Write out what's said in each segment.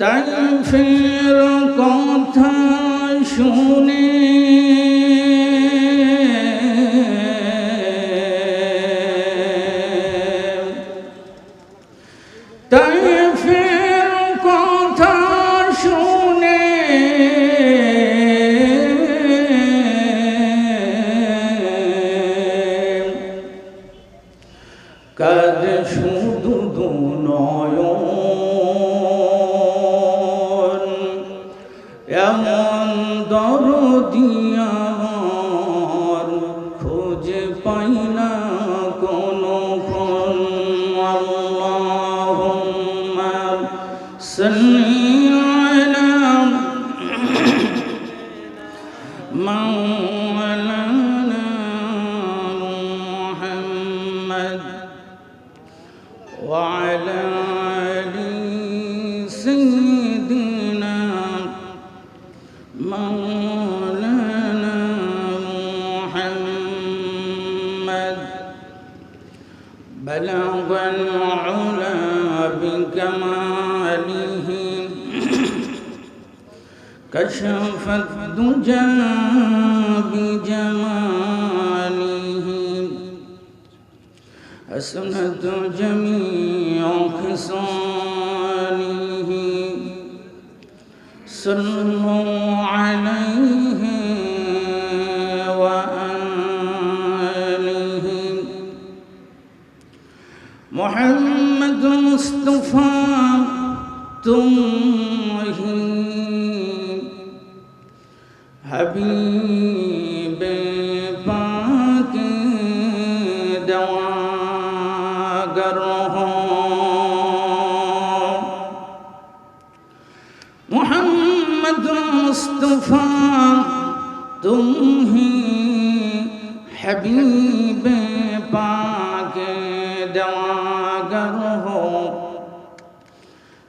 তাইফের কথা শুনে كشف الدجى بجماله. حسنت جميع خصاله. صلوا عليه محمد مصطفیٰ تم ہی حبیب پاک دواگر ہو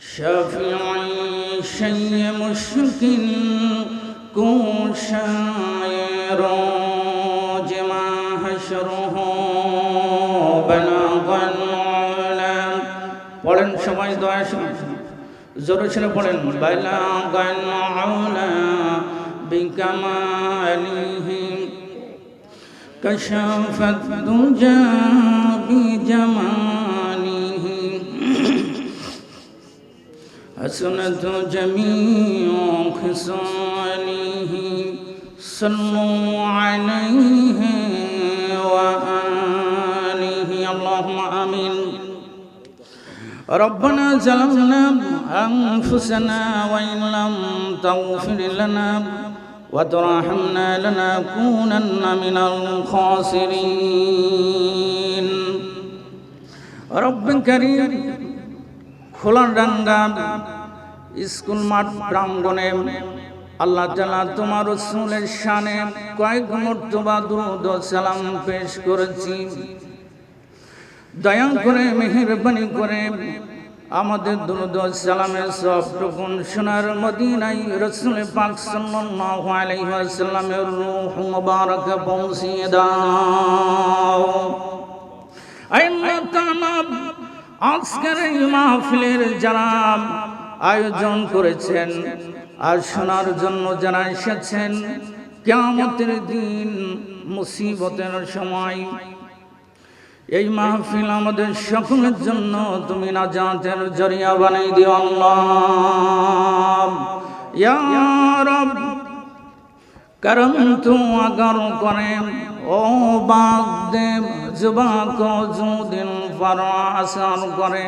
شفیع شی مشکل کوشائے روج محشر ہو بنا غن پڑھن سمجھ دعا জোরে ছেড়ে পড়েন بلغ العلا بكماله كشف الدجى بجماله حسنت جميع خصاله صلوا عليه وآله اللهم آمين ربنا ظلمنا أنفسنا وإن لم تغفر لنا وترحمنا لنكونن من الخاسرين رب كريم খোলা ডাঙ্গা স্কুল মাঠ প্রাঙ্গণে আল্লাহ তালা তোমার রসুলের শানে কয়েক মর্তবা দুরুদ সালাম পেশ করেছি দয়া করে, মেহরবানি করে। আমাদের দুরুদ সালামের সব টুকুন সোনার মদিনাই রসুল পাক সাল্লাল্লাহু আলাইহি ওয়াসাল্লামের মুবারক পৌঁছিয়ে দাও। আজকের এই মাহফিলের যারা আয়োজন করেছেন আর শোনার জন্য যারা এসেছেন কেমতের দিন মুসিবতের সময় এই মাহফিল আমাদের সকলের জন্য তুমি না জাতের জরিয়া বানাই দিও আল্লাহ ইয়া রব করম তু আগার করে ও বাগ দেব জুবা কো দিন ফর আসার করে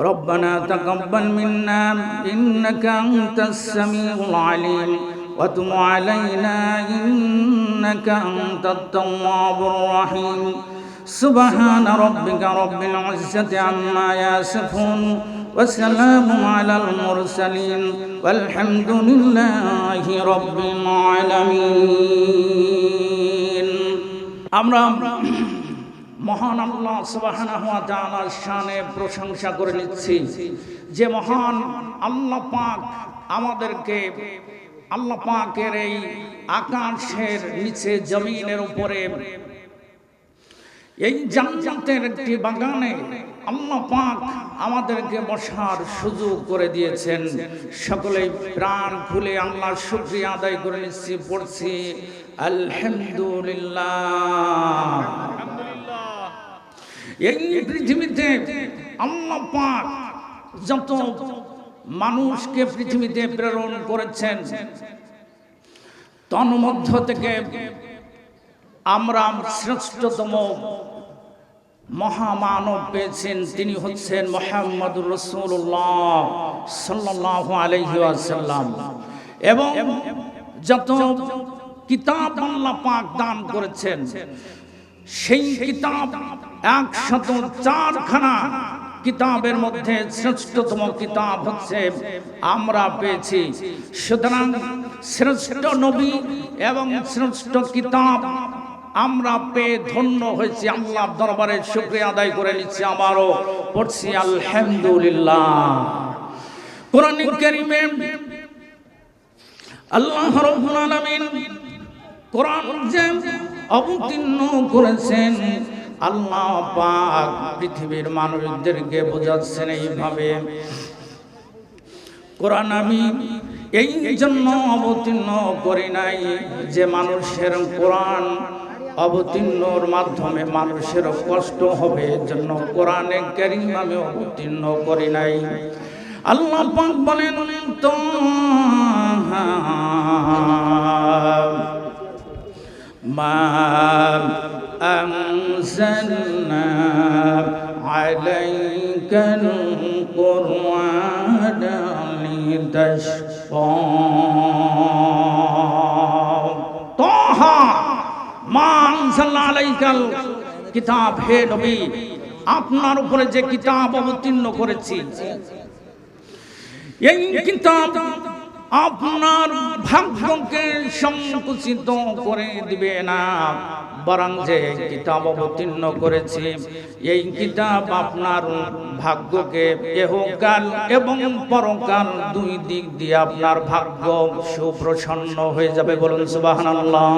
ربنا تقبل منا إنك أنت السميع العليم وتب علينا إنك أنت التواب الرحيم سبحان ربك رب العزة عما يصفون وسلام على المرسلين والحمد لله رب العالمين আমরা মহান আল্লাহ সুবহানাহু ওয়া তাআলার শানে প্রশংসা করে নিচ্ছি যে মহান আল্লাহ পাক আমাদেরকে আল্লাহ পাকের এই আকাশের নিচে জমিনের উপরে। এই জান্নাতের একটি বাগানে আল্লাহ পাক আমাদেরকে বসার সুযোগ করে দিয়েছেন। সকলেই প্রাণ খুলে আল্লাহ শুক্রিয়া আদায় করে নিচ্ছি, পড়ছি, আলহামদুলিল্লাহ। এই পৃথিবীতে আল্লাহ পাক যত মানুষকে পৃথিবীতে প্রেরণ করেছেন। তন্মধ্য থেকে আমরা শ্রেষ্ঠতম মহামানব পেয়েছেন, তিনি হচ্ছেন মোহাম্মদ রসুল্লাহ সাল্লাহ এবং যত কিতাব আল্লাহ পাক দান করেছেন, সেই কিতাব একশত চারখানা কিতাবের মধ্যে শ্রেষ্ঠতম কিতাব হচ্ছে আমরা পেয়েছি। সুতরাং শ্রেষ্ঠ নবী এবং শ্রেষ্ঠ কিতাব আমরা পেয়ে ধন্য হয়েছি। আল্লাহর দরবারে শুক্রিয়া আদায় করে নিচ্ছি। আবারও পড়ছি, আলহামদুলিল্লাহ। কোরআন কারীমে আল্লাহ আলামিন কোরআন যে অবতীর্ণ করেছেন আল্লাহ পাক পৃথিবীর মানুষদেরকে বোঝাচ্ছেন এইভাবে। কোরআন আমি এই জন্য অবতীর্ণ করি নাই যে মানুষের কোরআন অবতীর্ণর মাধ্যমে মানুষের কষ্ট হবে জন্য কোরআনে কারিম আমি অবতীর্ণ করি নাই। আল্লাহ পাক বলেন তো ما أنزلنا عليك القرآن لتشقى طه ما أنزلنا عليك কিতাব হে নবী আপনার উপরে যে কিতাব অবতীর্ণ করেছি এই কিতাব আপনার ভাগ্যকে সংকুচিত করে দিবে না বরং কিতাব অবতীর্ণ করেছি, এই কিতাব আপনার ভাগ্যকে এহকাল এবং পরকাল দুই দিক দিয়ে আপনার ভাগ্য সুপ্রসন্ন হয়ে যাবে বলুন সুবহানাল্লাহ।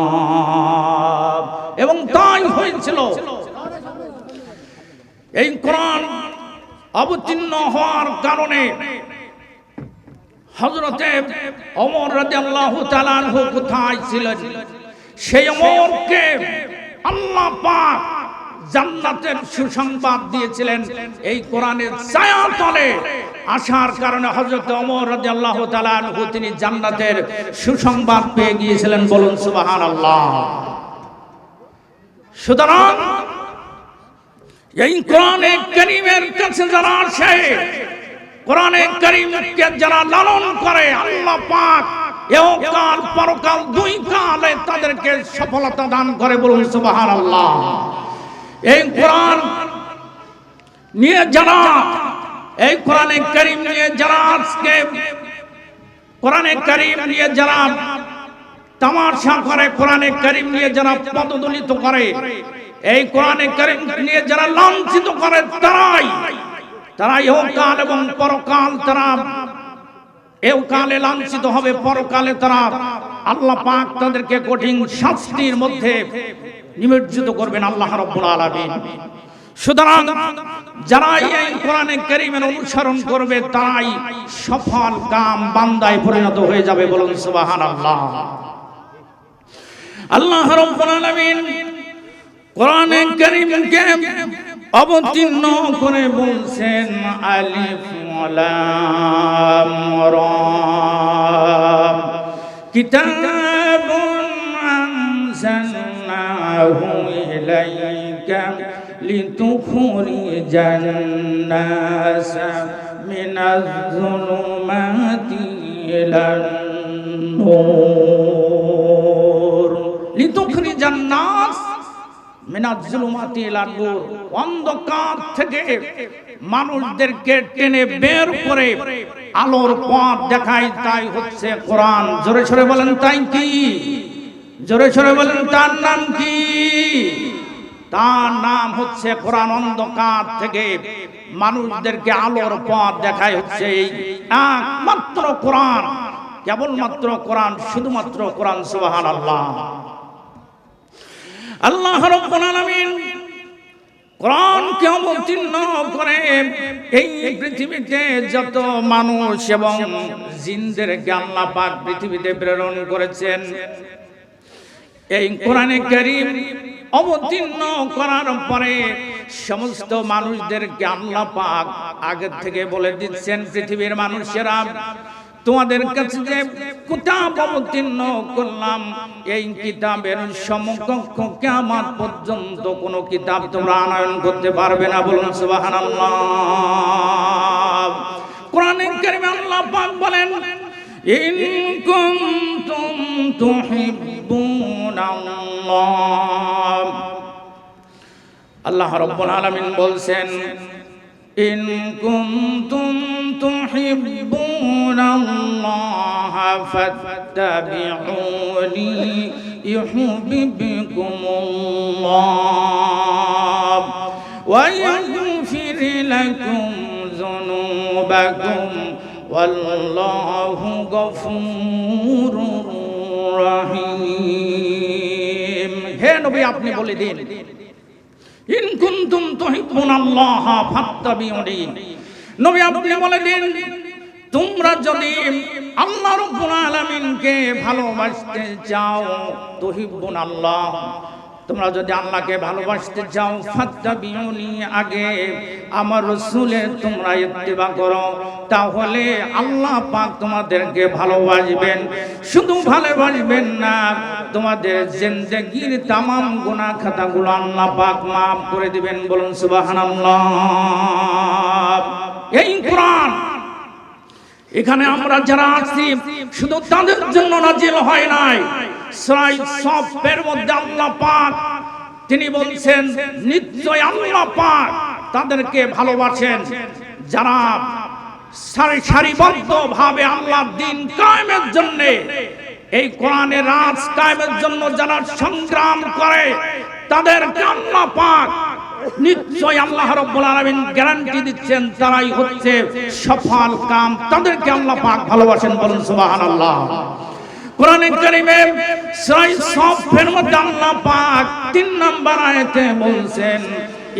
এবং তাই হয়েছিল। এই কোরআন অবতীর্ণ হওয়ার কারণে হজরতে অমর তাআলা আনহু কোথায় ছিলেন? সেই অমরকে আল্লাহ পাক জান্নাতের সুসংবাদ দিয়েছিলেন এই কোরআনের ছায়া তলে আসার কারণে হযরত ওমর রাদিয়াল্লাহু তাআলা আনহু তিনি জান্নাতের সুসংবাদ পেয়ে গিয়েছিলেন বলুন সুবহানাল্লাহ। সুতরাং এই কোরআনে কারীমের কাছে যারা আসে, কোরআনে কারীমকে যারা লালন করে, আল্লাহ পাক এহকাল পরকাল দুই কালে তাদেরকে সফলতা দান করে বলুন সুবহানাল্লাহ। এই কোরআন নিয়ে যারা, এই কোরআনে কারীম নিয়ে যারা আজকে, কোরআনে কারীম নিয়ে যারা তামাশা করে, কোরআনে কারীম নিয়ে যারা পদদলিত করে, এই কোরআনে কারীম নিয়ে যারা লাঞ্ছিত করে, তারাই তারা ইহকাল এবং পরকাল তারা এহকালে লাঞ্ছিত হবে, পরকালে তারা। আল্লাহ পাক তাদেরকে কঠিন শাস্তির মধ্যে নিমজ্জিত করবেন আল্লাহ রাব্বুল আলামিন। সুতরাং যারা এই কোরআনে কারীমের অনুসরণ করবে, তারাই সফল কাম বান্দায় পরিণত হয়ে যাবে বলুন সুবহানাল্লাহ। আল্লাহ রাব্বুল আলামিন কোরআনে কারীমকে অবতীর্ণ করে বলছেন আলিফ লাম রা কিতাবুন আনজালনাহু ইলাইকা লিতুখরিজান নাস মিনাজ যুলুমাতি অন্ধকার থেকে মানুষদেরকে টেনে করে আলোর পথ দেখায় তাই হচ্ছে জোরে সরে বলেন জোরে সরে বলেন, তার নাম কি? তার নাম হচ্ছে থেকে মানুষদেরকে আলোর হচ্ছে একমাত্র কোরআন, কেবলমাত্র কোরআন, শুধুমাত্র কোরআন, সুবহানাল্লাহ। আল্লাহ রাব্বুল আলামিন কোরআনকে অবতীর্ণ করে এই পৃথিবীতে যত মানুষ এবং জিনদেরকে আল্লাহ পাক পৃথিবীতে প্রেরণ করেছেন, এই কোরআনে কারীম অবতীর্ণ করার পরে সমস্ত মানুষদেরকে আল্লাহ পাক আগে থেকে বলে দিচ্ছেন পৃথিবীর মানুষেরা। তোমাদের কাছে যে কিতাব অবতীর্ণ করলাম? এই কিতাবের সমকক্ষ কিয়ামত পর্যন্ত কোনো কিতাব তোমরা আনয়ন করতে পারবে না বলুন সুবহানাল্লাহ। কোরআনে কারিমে আল্লাহ পাক বলেন, ইন কুনতুম তুহিব্বুনাল্লাহ। আল্লাহ রাব্বুল আলামিন বলছেন ইন কুনতুম তুহিব্বুনাল্লাহ ফাত্তাবিউনি ইউহিব্বুকুমুল্লাহ ওয়া ইয়াগফির লাকুম যুনুবাকুম ওয়াল্লাহু গফুরুর রহিম হে নবী, আপনি বলে দিন। ইন কুনতুম তুহিব্বুন আল্লাহ ফাত্তাবিউনি। নবী আপনি বলে দিন তোমরা যদি আল্লাহ রাব্বুল আলামিনকে ভালোবাসতে চাও তুহিব্বুন আল্লাহ তোমরা যদি আল্লাহকে ভালোবাসতে চাও, ফাত্তাবিউনি আগে আমার রসুলের তোমরা ইত্তেবা করো। তাহলে আল্লাহ পাক তোমাদেরকে ভালোবাসবেন। শুধু ভালোবাসবেন না, তোমাদের জিন্দেগির তামাম গুনাহ খাতাগুলো আল্লাহ পাক মাফ করে দিবেন বলুন সুবহানাল্লাহ। এই কোরআন, এখানে আমরা যারা আছি, শুধু তাদের জন্য নাজিল হয় নাই। সফের মধ্যে আল্লাহ পাক, তিনি বলছেন, নিশ্চয় আল্লাহ পাক তাদেরকে ভালোবাসেন। যারা সারি সারিবদ্ধ ভাবে আল্লাহর দিন কায়েমের জন্য, এই কোরআনের রাজ কায়েমের জন্য যারা সংগ্রাম করে তাদের আল্লাহ পাক নিশ্চয় আল্লাহ রব্বুল আলামিন গ্যারান্টি দিচ্ছেন, তারাই হচ্ছে সফল কাম। তাদেরকে আল্লাহ পাক ভালোবাসেন বলুন সুবহানাল্লাহ। কোরআনে কারিমে সূরা সফের মধ্যে আল্লাহ পাক তিন নাম্বার আয়াতে বলছেন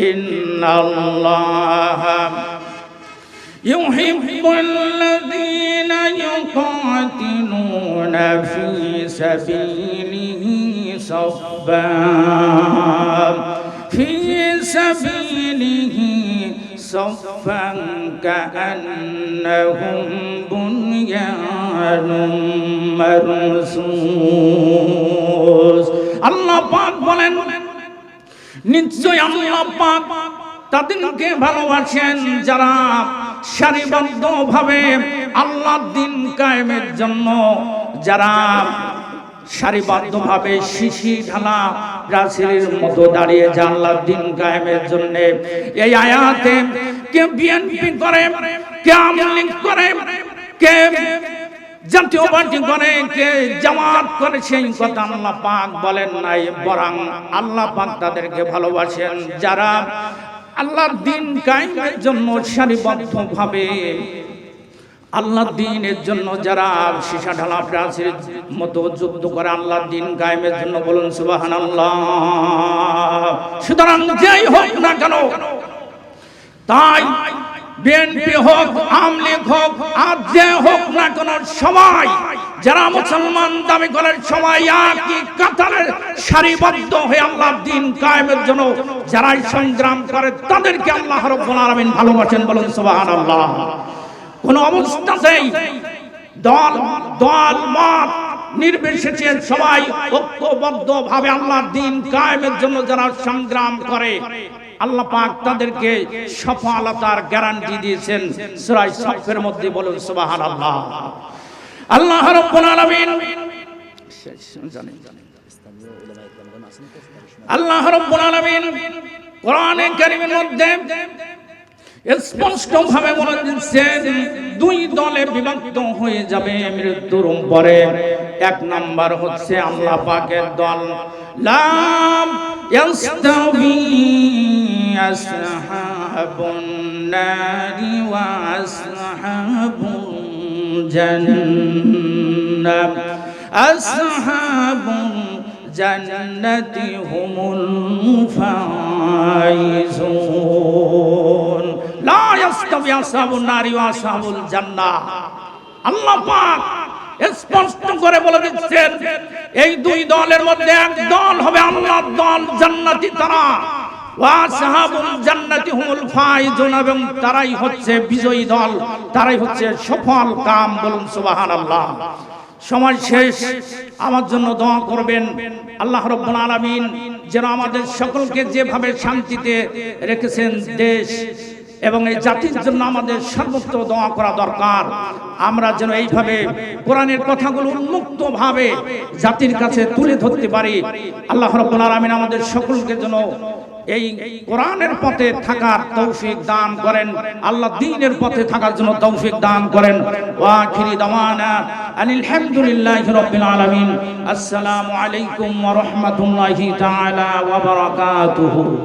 ইন্নাল্লাহা يحب الذين يقاتلون في سبيله صفا في سبيله صفا كأنهم بنيان مرصوص আল্লাহ পাক বলেন নিশ্চয় আল্লাহ পাক তাদেরকে ভালোবাসেন যারা সারিবদ্ধ ভাবে আল্লাহ দিন কায়েমের জন্য যারা সারিবদ্ধ ভাবে শিশি ঢালা রাসেলের মতো দাঁড়িয়ে জানলার দিন কায়েমের জন্য। এই আয়াতে কে বিএনপি করে, কে আওয়ামী করে, কে জাতীয় পার্টি করে, কে জামাত করে, সেই কথা আল্লাহ পাক বলেন নাই, বরং আল্লাহ পাক তাদেরকে ভালোবাসেন। যারা আল্লাহর দিন কায়েমের জন্য সারিবদ্ধ ভাবে আল্লাহর দিনের জন্য যারা সীসা ঢালা প্রাচীর মতো যুদ্ধ করে আল্লাহর দিন কায়েমের জন্য বলুন সুবাহান আল্লাহ সুতরাং যেই হোক না কেন, তাই বিএনপি হোক আমলিগ হোক, আর যে হোক না কোন সময় যারা মুসলমান দাবি করার সময় একই কাতারে সারিবদ্ধ হয়ে আল্লাহর দিন কায়েমের জন্য যারাই সংগ্রাম করে, তাদেরকে আল্লাহ রব্বুল আলামিন ভালোবাসেন বলুন, সুবহানাল্লাহ। কোন অবস্থাতেই দল দল, মত নির্বিশেষে সবাই ঐক্যবদ্ধ ভাবে আল্লাহর দিন কায়েমের জন্য যারা সংগ্রাম করে, আল্লাহ পাক তাদেরকে সফলতার গ্যারান্টি দিয়েছেন। সূরা সফের মধ্যে বলুন, সুবহানাল্লাহ। আল্লাহ রাব্বুল আলামিন জানেন আল্লাহ রাব্বুল আলামিন কোরআনে কারীমের মধ্যে স্পষ্টভাবে বলে দিচ্ছেন, দুই দলে বিভক্ত হয়ে যাবে মৃত্যুর পরে এক নাম্বার হচ্ছে আল্লাহ পাকের দল। লাম হুমুল ফাইজুন। ইয়াস্তাবি আসহাবুন নারি ওয়া জান্না জান্নাহ। আল্লাহ পাক স্পষ্ট করে বলে দিচ্ছেন, এই দুই দলের মধ্যে এক দল হবে আল্লাহ দল, জান্নাতি তারা। এবং তারাই হচ্ছে বিজয়ী দল, তারাই হচ্ছে সফল কাম বলুন সুবাহান আল্লাহ সময় শেষ, আমার জন্য দোয়া করবেন। আল্লাহ রব্বুল আলমিন যেন আমাদের সকলকে যেভাবে শান্তিতে রেখেছেন, দেশ এবং এই জাতির জন্য আমাদের সর্বত্র দোয়া করা দরকার। আমরা যেন এইভাবে কোরআনের কথাগুলো উন্মুক্ত ভাবে জাতির কাছে তুলে ধরতে পারি। আল্লাহ রব্বুল আমাদের সকলকে যেন এই কোরআনের পথে থাকার তৌফিক দান করেন। আল্লাহ দ্বীনের পথে থাকার জন্য তৌফিক দান করেন। ওয়াখিরি দাওয়ানা আনিল হামদুলিল্লাহি রাব্বিল আলামিন। আসসালামু আলাইকুম ওয়া রাহমাতুল্লাহি তাআলা ওয়া বারাকাতুহু।